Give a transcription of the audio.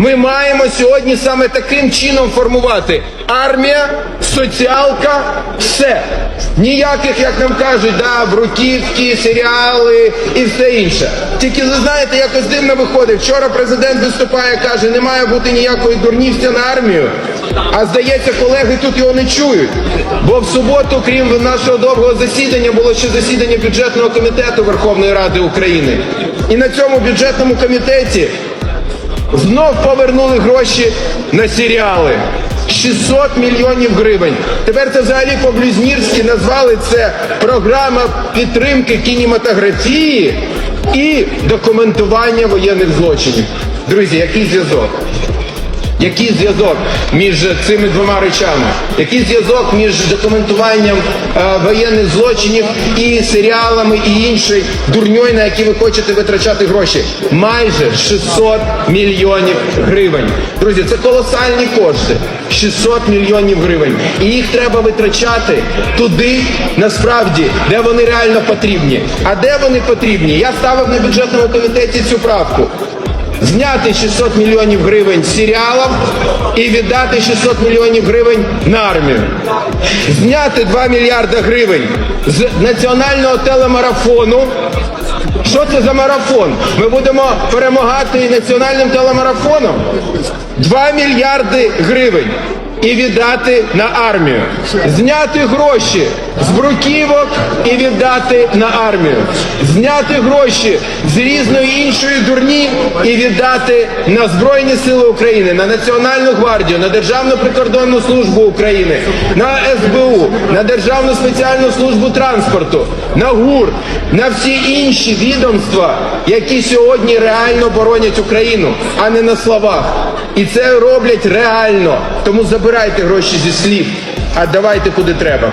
Ми маємо сьогодні саме таким чином формувати армія, соціалка, все. Ніяких, як нам кажуть, да, бруківки, серіали і все інше. Тільки ви знаєте, якось дивно виходить. Вчора президент виступає, каже, не має бути ніякої дурнівця на армію. А здається, колеги тут його не чують. Бо в суботу, крім нашого довгого засідання, було ще засідання бюджетного комітету Верховної Ради України. І на цьому бюджетному комітеті знов повернули гроші на серіали. 600 мільйонів гривень. Тепер це взагалі по-блюзнірськи назвали це програма підтримки кінематографії і документування воєнних злочинів. Друзі, який зв'язок? Який зв'язок між цими двома речами? Який зв'язок між документуванням е, воєнних злочинів і серіалами і іншою дурньою, на які ви хочете витрачати гроші? Майже 600 мільйонів гривень. Друзі, це колосальні кошти. 600 мільйонів гривень. І їх треба витрачати туди, насправді, де вони реально потрібні. А де вони потрібні? Я ставив на бюджетному комітеті цю правку. Зняти 600 мільйонів гривень з серіалів і віддати 600 мільйонів гривень на армію. Зняти 2 мільярда гривень з національного телемарафону. Що це за марафон? Ми будемо перемагати національним телемарафоном 2 мільярди гривень і віддати на армію. Зняти гроші з бруківок і віддати на армію. Зняти гроші з різної іншої дурні і віддати на Збройні Сили України, на Національну гвардію, на Державну прикордонну службу України, на СБУ, на Державну спеціальну службу транспорту, на ГУР, на всі інші відомства, які сьогодні реально боронять Україну, а не на словах. І це роблять реально. Тому забирайте гроші зі слів, а давайте куди треба.